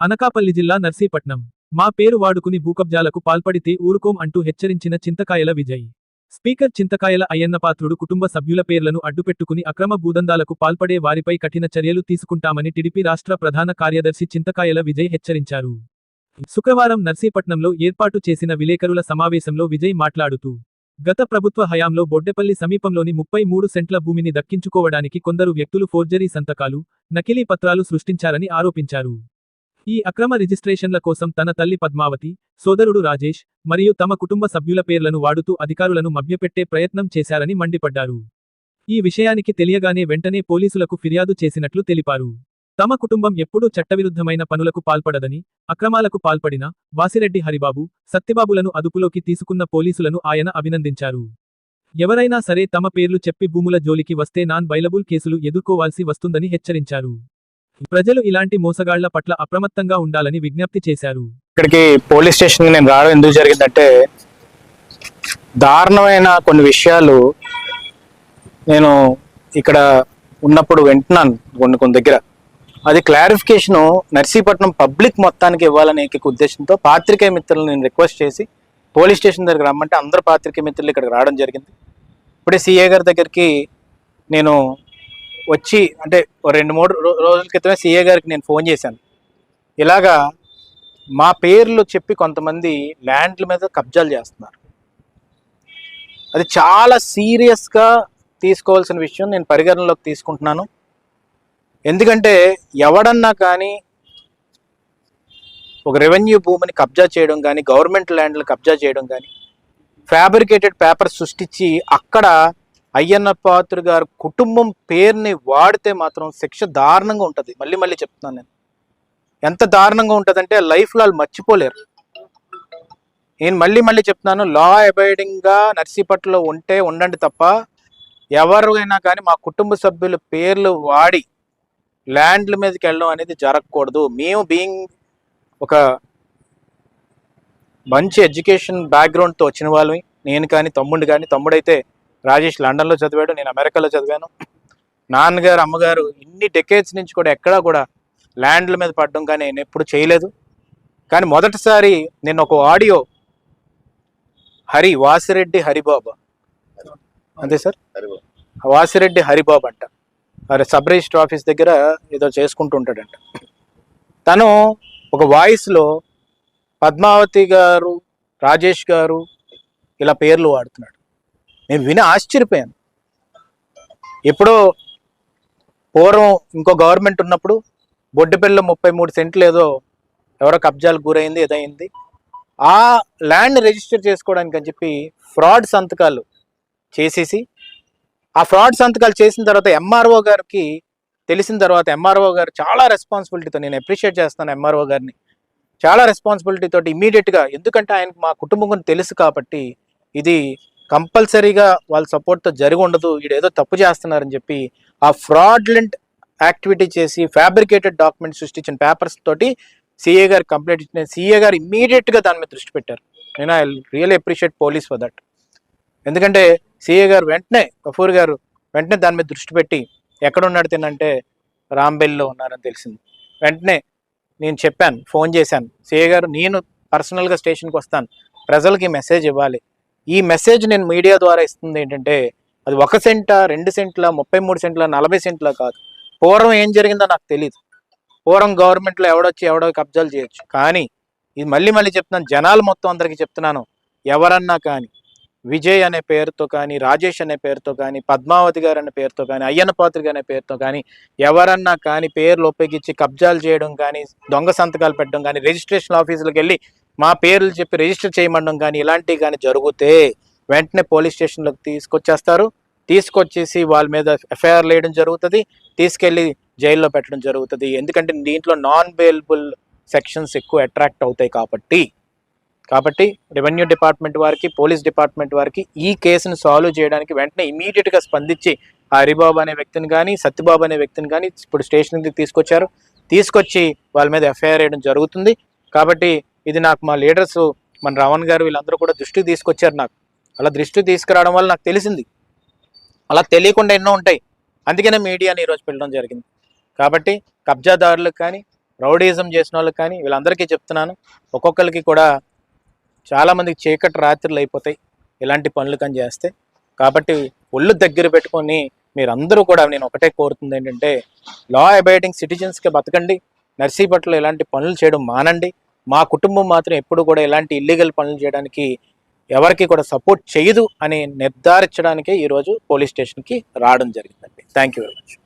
అనకాపల్లి జిల్లా నర్సీపట్నం. మా పేరు వాడుకుని భూకబ్జాలకు పాల్పడితే ఊరుకోం అంటూ హెచ్చరించిన చింతకాయల విజయ్. స్పీకర్ చింతకాయల అయ్యన్నపాత్రుడు కుటుంబ సభ్యుల పేర్లను అడ్డుపెట్టుకుని అక్రమ భూదందాలకు పాల్పడే వారిపై కఠిన చర్యలు తీసుకుంటామని టిడిపి రాష్ట్ర ప్రధాన కార్యదర్శి చింతకాయల విజయ్ హెచ్చరించారు. శుక్రవారం నర్సీపట్నంలో ఏర్పాటు చేసిన విలేకరుల సమావేశంలో విజయ్ మాట్లాడుతూ గత ప్రభుత్వ హయాంలో బొడ్డెపల్లి సమీపంలోని ముప్పై మూడు సెంట్ల భూమిని దక్కించుకోవడానికి కొందరు వ్యక్తులు ఫోర్జరీ సంతకాలు నకిలీ పత్రాలు సృష్టించారని ఆరోపించారు. ఈ అక్రమ రిజిస్ట్రేషన్ల కోసం తన తల్లి పద్మావతి సోదరుడు రాజేష్ మరియు తమ కుటుంబ సభ్యుల పేర్లను వాడుతూ అధికారులను మభ్యపెట్టే ప్రయత్నం చేశారని మండిపడ్డారు. ఈ విషయానికి తెలియగానే వెంటనే పోలీసులకు ఫిర్యాదు చేసినట్లు తెలిపారు. తమ కుటుంబం ఎప్పుడూ చట్టవిరుద్ధమైన పనులకు పాల్పడదని అక్రమాలకు పాల్పడిన వాసిరెడ్డి హరిబాబు సత్యబాబులను అదుపులోకి తీసుకున్న పోలీసులను ఆయన అభినందించారు. ఎవరైనా సరే తమ పేర్లు చెప్పి భూముల జోలికి వస్తే నాన్ బైలబుల్ కేసులు ఎదుర్కోవాల్సి వస్తుందని హెచ్చరించారు. ప్రజలు ఇలాంటి మోసగాళ్ళ పట్ల అప్రమత్తంగా ఉండాలని విజ్ఞప్తి చేశారు. ఇక్కడికి పోలీస్ స్టేషన్కి నేను రావడం ఎందుకు జరిగిందంటే దారుణమైన కొన్ని విషయాలు నేను ఇక్కడ ఉన్నప్పుడు వింటున్నాను కొన్ని కొన్ని దగ్గర. అది క్లారిఫికేషన్ నర్సీపట్నం పబ్లిక్ మొత్తానికి ఇవ్వాలనే ఏకైక ఉద్దేశంతో పాత్రికేయ మిత్రులను నేను రిక్వెస్ట్ చేసి పోలీస్ స్టేషన్ దగ్గర రమ్మంటే అందరు పాత్రికేయ మిత్రులు ఇక్కడికి రావడం జరిగింది. ఇప్పుడే సిఏ గారి దగ్గరికి నేను వచ్చి అంటే రెండు మూడు రోజుల క్రితమే సీఏ గారికి నేను ఫోన్ చేశాను. ఇలాగా మా పేర్లు చెప్పి కొంతమంది ల్యాండ్ల మీద కబ్జాలు చేస్తున్నారు. అది చాలా సీరియస్గా తీసుకోవాల్సిన విషయం నేను పరిగణనలోకి తీసుకుంటున్నాను. ఎందుకంటే ఎవడన్నా కానీ ఒక రెవెన్యూ భూమిని కబ్జా చేయడం కానీ గవర్నమెంట్ ల్యాండ్లు కబ్జా చేయడం కానీ ఫ్యాబ్రికేటెడ్ పేపర్ సృష్టించి అక్కడ అయ్యన్న పాత్ర గారు కుటుంబం పేరుని వాడితే మాత్రం శిక్ష దారుణంగా ఉంటుంది. మళ్ళీ మళ్ళీ చెప్తున్నాను నేను. ఎంత దారుణంగా ఉంటుందంటే లైఫ్లో వాళ్ళు మర్చిపోలేరు. నేను మళ్ళీ మళ్ళీ చెప్తున్నాను లా అబైడింగ్గా నర్సీపట్లో ఉంటే ఉండండి తప్ప ఎవరైనా కానీ మా కుటుంబ సభ్యుల పేర్లు వాడి ల్యాండ్ల మీదకి వెళ్ళడం అనేది జరగకూడదు. మేము బీయింగ్ ఒక మంచి ఎడ్యుకేషన్ బ్యాక్గ్రౌండ్తో వచ్చిన వాళ్ళని నేను కానీ తమ్ముడు కానీ తమ్ముడైతే రాజేష్ లండన్లో చదివాడు నేను అమెరికాలో చదివాను. నాన్నగారు అమ్మగారు ఇన్ని డెకేట్స్ నుంచి కూడా ఎక్కడా కూడా ల్యాండ్ల మీద పడడం కానీ నేను ఎప్పుడు చేయలేదు. కానీ మొదటిసారి నేను ఒక ఆడియో హరి వాసిరెడ్డి హరిబాబు. అంతే సార్? వాసిరెడ్డి హరిబాబు అంట. మరి సబ్ రిజిస్టర్ ఆఫీస్ దగ్గర ఏదో చేసుకుంటూ ఉంటాడంట తను ఒక వాయిస్లో పద్మావతి గారు రాజేష్ గారు ఇలా పేర్లు వాడుతున్నాడు. నేను విని ఆశ్చర్యపోయాను. ఎప్పుడో పూర్వం ఇంకో గవర్నమెంట్ ఉన్నప్పుడు బొడ్డుపల్లి ముప్పై మూడు సెంట్లు ఏదో ఎవరో కబ్జాలకు గురైంది ఏదైంది. ఆ ల్యాండ్ రిజిస్టర్ చేసుకోవడానికి అని చెప్పి ఫ్రాడ్ సంతకాలు చేసేసి ఆ ఫ్రాడ్ సంతకాలు చేసిన తర్వాత ఎంఆర్ఓ గారికి తెలిసిన తర్వాత ఎంఆర్ఓ గారు చాలా రెస్పాన్సిబిలిటీతో నేను అప్రిషియేట్ చేస్తాను ఎంఆర్ఓ గారిని. చాలా రెస్పాన్సిబిలిటీతో ఇమీడియట్గా ఎందుకంటే ఆయనకు మా కుటుంబం తెలుసు కాబట్టి ఇది కంపల్సరీగా వాళ్ళ సపోర్ట్తో జరిగి ఉండదు. వీడు ఏదో తప్పు చేస్తున్నారని చెప్పి ఆ ఫ్రాడ్లెంట్ యాక్టివిటీ చేసి ఫ్యాబ్రికేటెడ్ డాక్యుమెంట్ సృష్టించిన పేపర్స్ తోటి సిఏ గారు కంప్లైంట్ ఇచ్చిన సిఏ గారు ఇమ్మీడియట్గా దాని మీద దృష్టి పెట్టారు. నేను I real appreciate police for that. ఎందుకంటే సిఏ గారు వెంటనే కఫూర్ గారు వెంటనే దాని మీద దృష్టి పెట్టి ఎక్కడ ఉన్నాడు తినంటే రాంబెల్లో ఉన్నారని తెలిసింది. వెంటనే నేను చెప్పాను ఫోన్ చేశాను. సిఏ గారు నేను పర్సనల్గా స్టేషన్కి వస్తాను. ప్రజలకి మెసేజ్ ఇవ్వాలి. ఈ మెసేజ్ నేను మీడియా ద్వారా ఇస్తుంది ఏంటంటే అది ఒక సెంట రెండు సెంట్ల ముప్పై మూడు సెంట్ల నలభై సెంట్ల కాదు. పూర్వం ఏం జరిగిందో నాకు తెలియదు పూర్వం గవర్నమెంట్లో ఎవడొచ్చి ఎవడో కబ్జాలు చేయొచ్చు. కానీ ఇది మళ్ళీ మళ్ళీ చెప్తున్నాను జనాలు మొత్తం అందరికీ చెప్తున్నాను. ఎవరన్నా కానీ విజయ్ అనే పేరుతో కానీ రాజేష్ అనే పేరుతో కానీ పద్మావతి గారు అనే పేరుతో కానీ అయ్యన్న పాత్రిక అనే పేరుతో కానీ ఎవరన్నా కానీ పేర్లు ఉపయోగించి కబ్జాలు చేయడం కానీ దొంగ సంతకాలు పెట్టడం కానీ రిజిస్ట్రేషన్ ఆఫీసులకు వెళ్ళి మా పేర్లు చెప్పి రిజిస్టర్ చేయమండం కానీ ఇలాంటివి కానీ జరిగితే వెంటనే పోలీస్ స్టేషన్లోకి తీసుకొచ్చేస్తారు. తీసుకొచ్చేసి వాళ్ళ మీద ఎఫ్ఐఆర్ వేయడం జరుగుతుంది. తీసుకెళ్ళి జైల్లో పెట్టడం జరుగుతుంది. ఎందుకంటే దీంట్లో నాన్ బెయిలబుల్ సెక్షన్స్ ఎక్కువ అట్రాక్ట్ అవుతాయి కాబట్టి. కాబట్టి రెవెన్యూ డిపార్ట్మెంట్ వారికి పోలీస్ డిపార్ట్మెంట్ వారికి ఈ కేసును సాల్వ్ చేయడానికి వెంటనే ఇమీడియట్గా స్పందించి హరిబాబు అనే వ్యక్తిని కానీ సత్యబాబు అనే వ్యక్తిని కానీ ఇప్పుడు స్టేషన్కి తీసుకొచ్చారు. తీసుకొచ్చి వాళ్ళ మీద ఎఫ్ఐఆర్ వేయడం జరుగుతుంది. కాబట్టి ఇది నాకు మా లీడర్స్ మన రావణ్ గారు వీళ్ళందరూ కూడా దృష్టికి తీసుకొచ్చారు నాకు. అలా దృష్టికి తీసుకురావడం వల్ల నాకు తెలిసింది. అలా తెలియకుండా ఎన్నో ఉంటాయి. అందుకనే మీడియాని ఈరోజు పెట్టడం జరిగింది. కాబట్టి కబ్జాదారులకు కానీ రౌడీజం చేసిన వాళ్ళకి కానీ వీళ్ళందరికీ చెప్తున్నాను. ఒక్కొక్కరికి కూడా చాలామందికి చీకటి రాత్రులు అయిపోతాయి ఇలాంటి పనులు కానీ చేస్తే. కాబట్టి ఒళ్ళు దగ్గర పెట్టుకొని మీరందరూ కూడా నేను ఒకటే కోరుతుంది ఏంటంటే లా అబైడింగ్ సిటిజన్స్కి బతకండి. నర్సీపట్ల ఇలాంటి పనులు చేయడం మానండి. మా కుటుంబం మాత్రం ఎప్పుడు కూడా ఇలాంటి ఇల్లీగల్ పనులు చేయడానికి ఎవరికి కూడా సపోర్ట్ చేయదు అని నిర్ధారించడానికే ఈరోజు పోలీస్ స్టేషన్కి రావడం జరిగిందండి. Thank you very much